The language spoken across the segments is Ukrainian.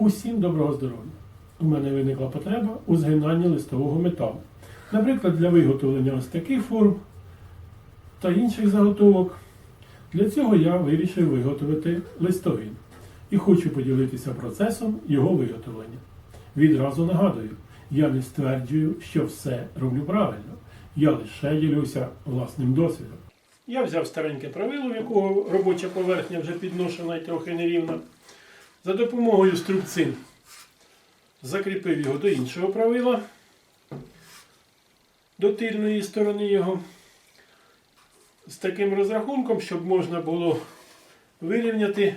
Усім доброго здоров'я! У мене виникла потреба у згинанні листового металу. Наприклад, для виготовлення ось таких форм та інших заготовок. Для цього я вирішив виготовити листовин і хочу поділитися процесом його виготовлення. Відразу нагадую, я не стверджую, що все роблю правильно. Я лише ділюся власним досвідом. Я взяв стареньке правило, в якого робоча поверхня вже підношена і трохи нерівна. За допомогою струбцин закріпив його до іншого правила, до тильної сторони його, з таким розрахунком, щоб можна було вирівняти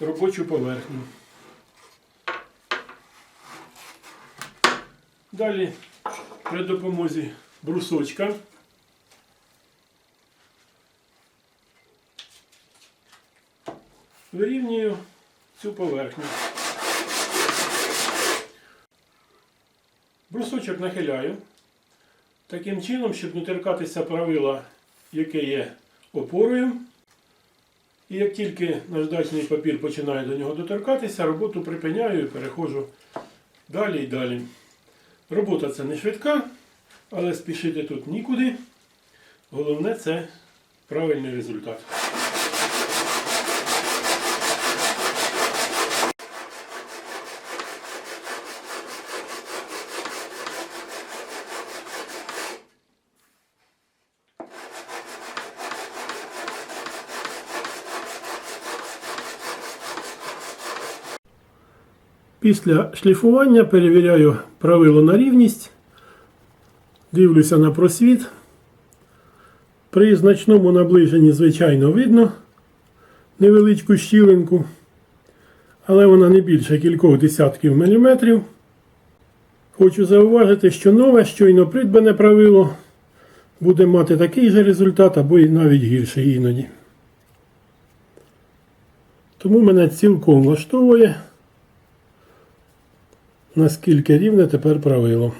робочу поверхню. Далі при допомозі брусочка вирівнюю цю поверхню. Брусочок нахиляю таким чином, щоб не торкатися правила, яке є опорою. І як тільки наждачний папір починає до нього доторкатися, роботу припиняю і переходжу далі і далі. Робота це не швидка, але спішити тут нікуди. Головне це правильний результат. Після шліфування перевіряю правило на рівність, дивлюся на просвіт. При значному наближенні, звичайно, видно невеличку щілинку, але вона не більше кількох десятків міліметрів. Хочу зауважити, що нове, щойно придбане правило буде мати такий же результат або і навіть гірший іноді. Тому мене цілком влаштовує наскільки рівне тепер правило.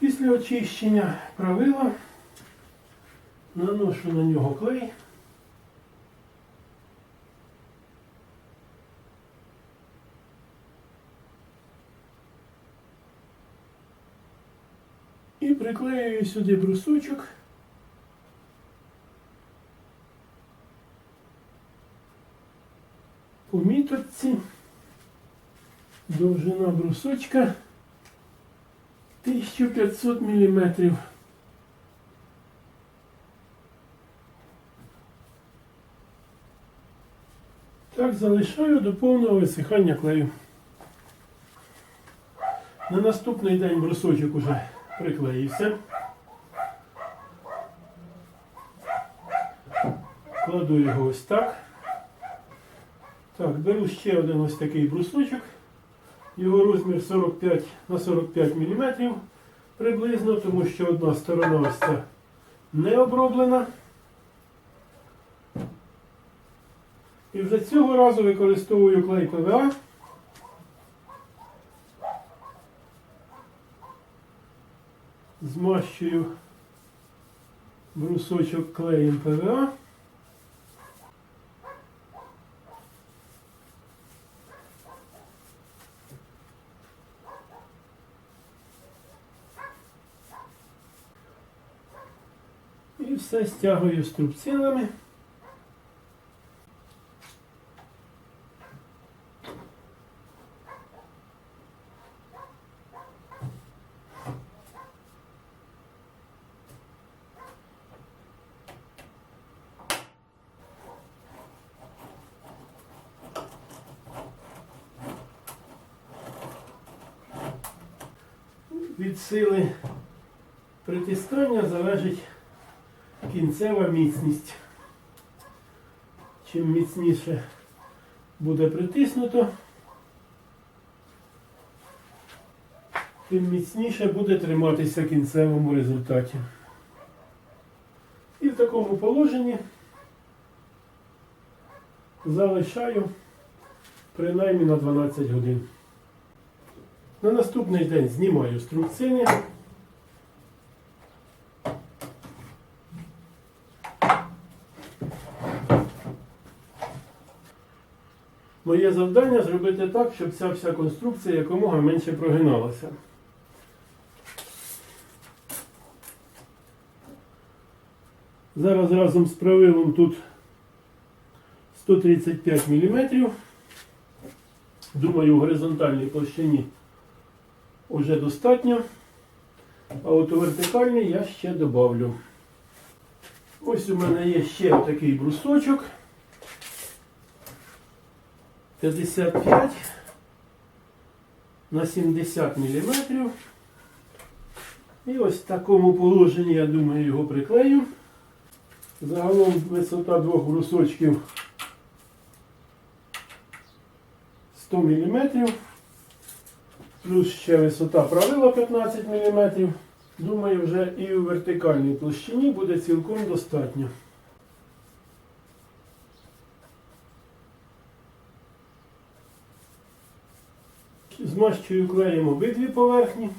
Після очищення правила наношу на нього клей. І приклеюю сюди брусочок. По міточці довжина брусочка 1500 мм. Так залишаю до повного висихання клею. На наступний день брусочок уже приклеївся. Кладу його ось так. Так, беру ще один ось такий брусочок. Його розмір 45 на 45 мм приблизно, тому що одна сторона ось ця не оброблена. І вже цього разу використовую клей ПВА. Змащую брусочок клеєм ПВА. І все стягую струбцинами. Від сили притискання залежить кінцева міцність. Чим міцніше буде притиснуто, тим міцніше буде триматися в кінцевому результаті. І в такому положенні залишаю принаймні на 12 годин. На наступний день знімаю струбцини. Моє завдання зробити так, щоб ця вся конструкція якомога менше прогиналася. Зараз разом з правилом тут 135 мм. Думаю, в горизонтальній площині вже достатньо. А от у вертикальній я ще добавлю. Ось у мене є ще такий брусочок. 55 на 70 мм. І ось в такому положенні, я думаю, його приклею. Загалом висота двох брусочків 100 мм. Плюс ще висота правила 15 мм. Думаю, вже і у вертикальній площині буде цілком достатньо. Змащую клеєм обидві поверхні.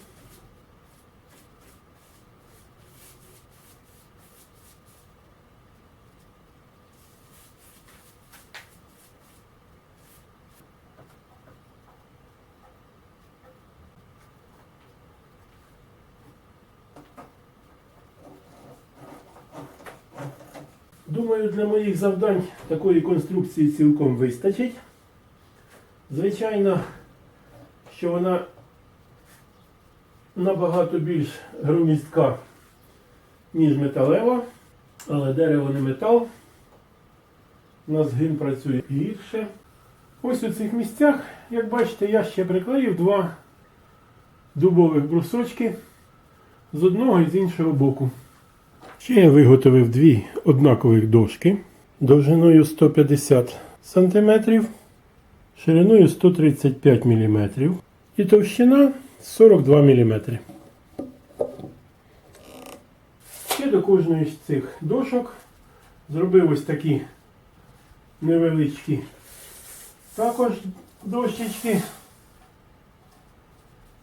Думаю, для моїх завдань такої конструкції цілком вистачить. Звичайно, що вона набагато більш громістка, ніж металева, але дерево не метал. У нас гін працює гірше. Ось у цих місцях, як бачите, я ще приклеїв два дубових брусочки з одного і з іншого боку. Ще я виготовив дві однакових дошки довжиною 150 см, шириною 135 мм і товщина 42 мм. Ще до кожної з цих дошок зробив ось такі невеличкі також дощечки.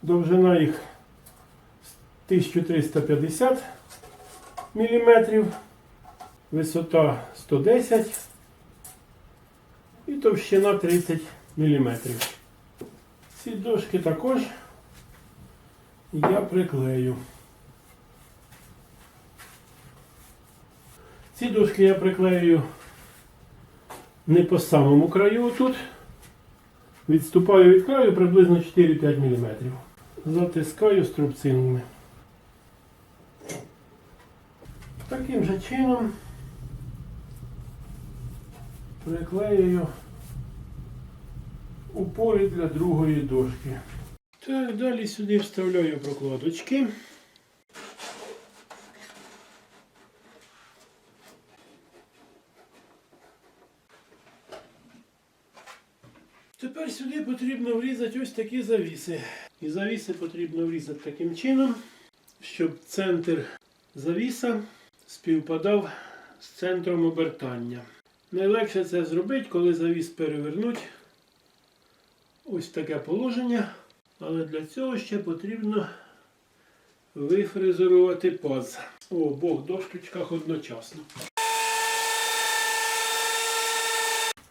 Довжина їх 1350 мм, висота 110 і товщина 30 мм. Ці дошки також я приклею. Ці дошки я приклею не по самому краю тут. Відступаю від краю приблизно 4-5 мм. Затискаю струбцинами. Таким же чином приклеюю упори для другої дошки. Так, далі сюди вставляю прокладочки. Тепер сюди потрібно врізати ось такі завіси. І завіси потрібно врізати таким чином, щоб центр завіса співпадав з центром обертання. Найлегше це зробити, коли завіс перевернуть ось таке положення. Але для цього ще потрібно вифрезерувати паз у обох дошкочках одночасно.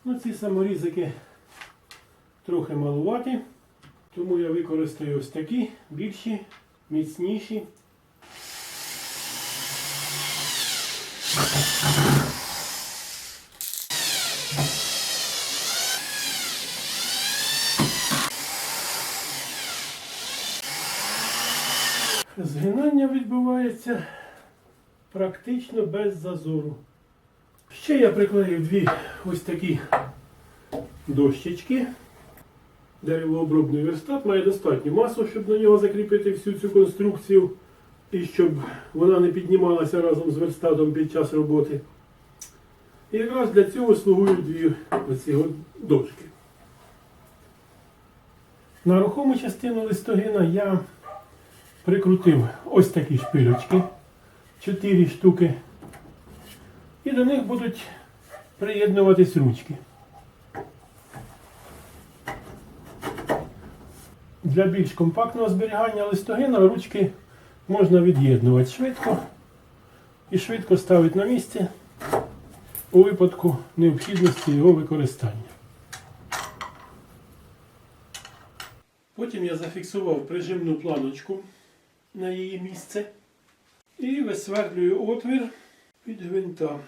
Ну, ці саморізики трохи малуваті, тому я використаю ось такі більші, міцніші. Згинання відбувається практично без зазору. Ще я приклеїв дві ось такі дощечки. Деревообробний верстат має достатню масу, щоб на нього закріпити всю цю конструкцію і щоб вона не піднімалася разом з верстатом під час роботи. І якраз для цього слугують дві оці дошки. На рухому частину листогина я прикрутив ось такі шпилючки, 4 штуки. І до них будуть приєднуватись ручки. Для більш компактного зберігання листогина ручки можна від'єднувати швидко і швидко ставити на місці у випадку необхідності його використання. Потім я зафіксував прижимну планочку на її місце і висвердлюю отвір під гвинта.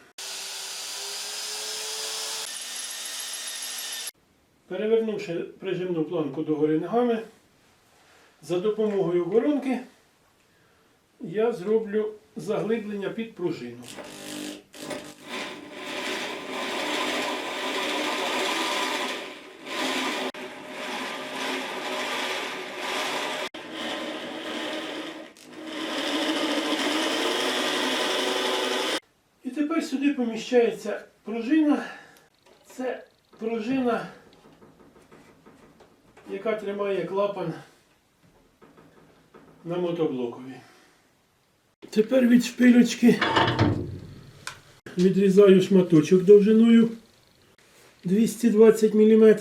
Перевернувши прижимну планку догори ногами, за допомогою воронки я зроблю заглиблення під пружину. І тепер сюди поміщається пружина. Це пружина, яка тримає клапан на мотоблокові. Тепер від шпилечки відрізаю шматочок довжиною 220 мм.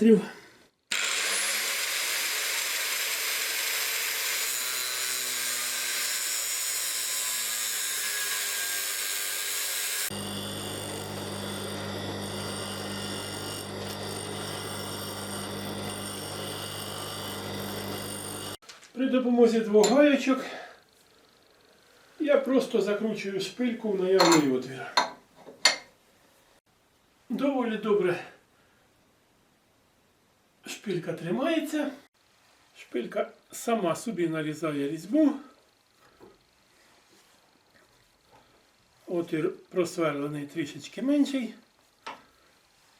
При допомозі двох гаєчок просто закручую шпильку в наявний отвір. Доволі добре шпилька тримається. Шпилька сама собі нарізає різьбу. Отвір просверлений трішечки менший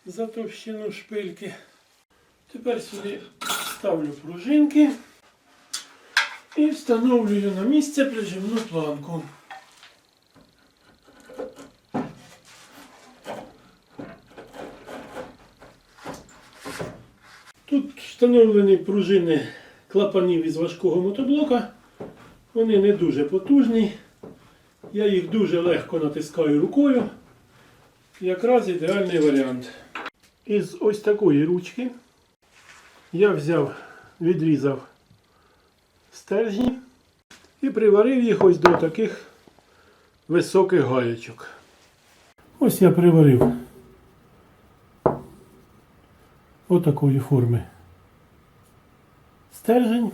за товщину шпильки. Тепер сюди ставлю пружинки. І встановлюю на місце прижимну планку. Тут встановлені пружини клапанів із важкого мотоблока. Вони не дуже потужні. Я їх дуже легко натискаю рукою. Якраз ідеальний варіант. Із ось такої ручки я взяв, відрізав стержні і приварив їх ось до таких високих гаєчок. Ось я приварив отакої форми стержень.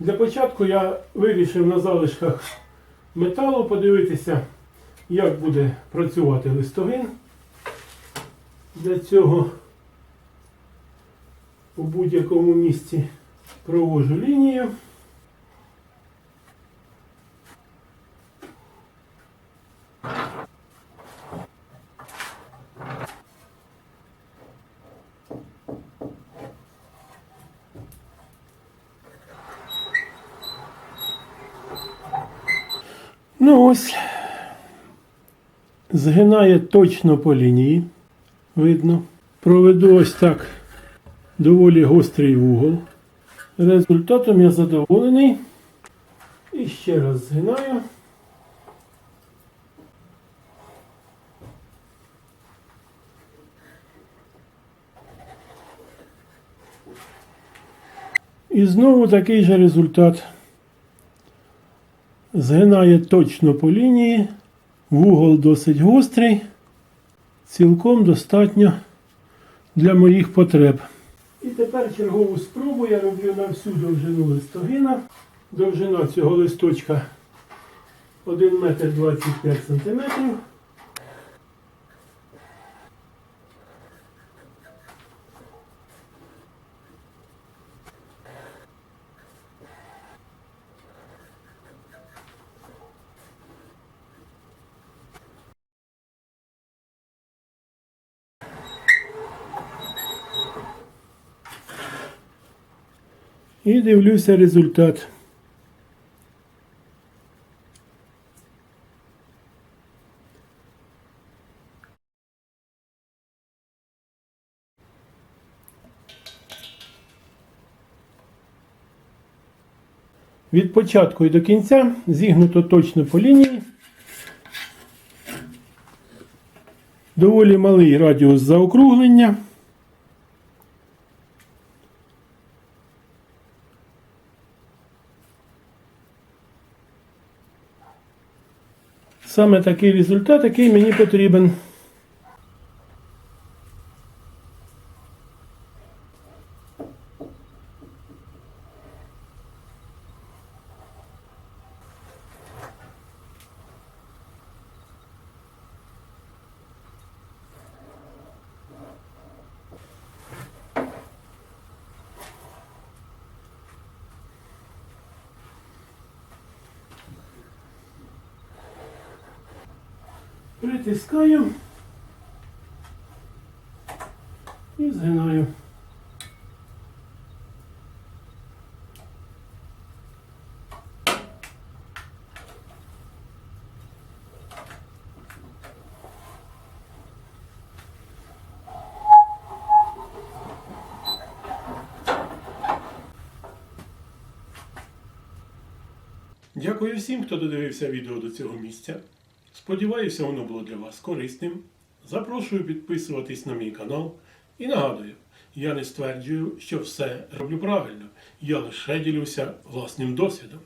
Для початку я вирішив на залишках металу подивитися, як буде працювати листогин. Для цього у будь-якому місці провожу лінію. Ну ось, згинає точно по лінії, видно. Проведу ось так доволі гострий вугол. Результатом я задоволений. І ще раз згинаю. І знову такий же результат. Згинає точно по лінії, вугол досить гострий, цілком достатньо для моїх потреб. І тепер чергову спробу я роблю на всю довжину листогина. Довжина цього листочка 1 метр 25 сантиметрів. І дивлюся результат. Від початку і до кінця зігнуто точно по лінії. Доволі малий радіус заокруглення. Саме такий результат, який мені потрібен. Притискаю і згинаю. Дякую всім, хто додивився відео до цього місця. Сподіваюся, воно було для вас корисним. Запрошую підписуватись на мій канал. І нагадую, я не стверджую, що все роблю правильно. Я лише ділюся власним досвідом.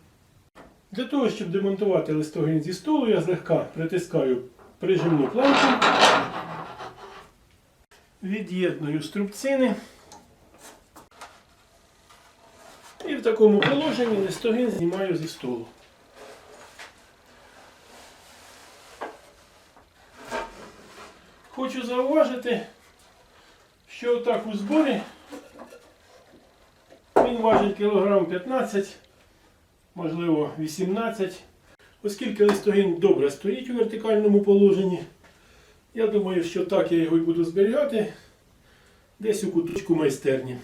Для того, щоб демонтувати листогін зі столу, я злегка притискаю прижимну планку, від'єдную струбцини. І в такому положенні листогін знімаю зі столу. Хочу зауважити, що так у зборі він важить кілограм 15, можливо 18. Оскільки листогін добре стоїть у вертикальному положенні, я думаю, що так я його і буду зберігати десь у куточку майстерні.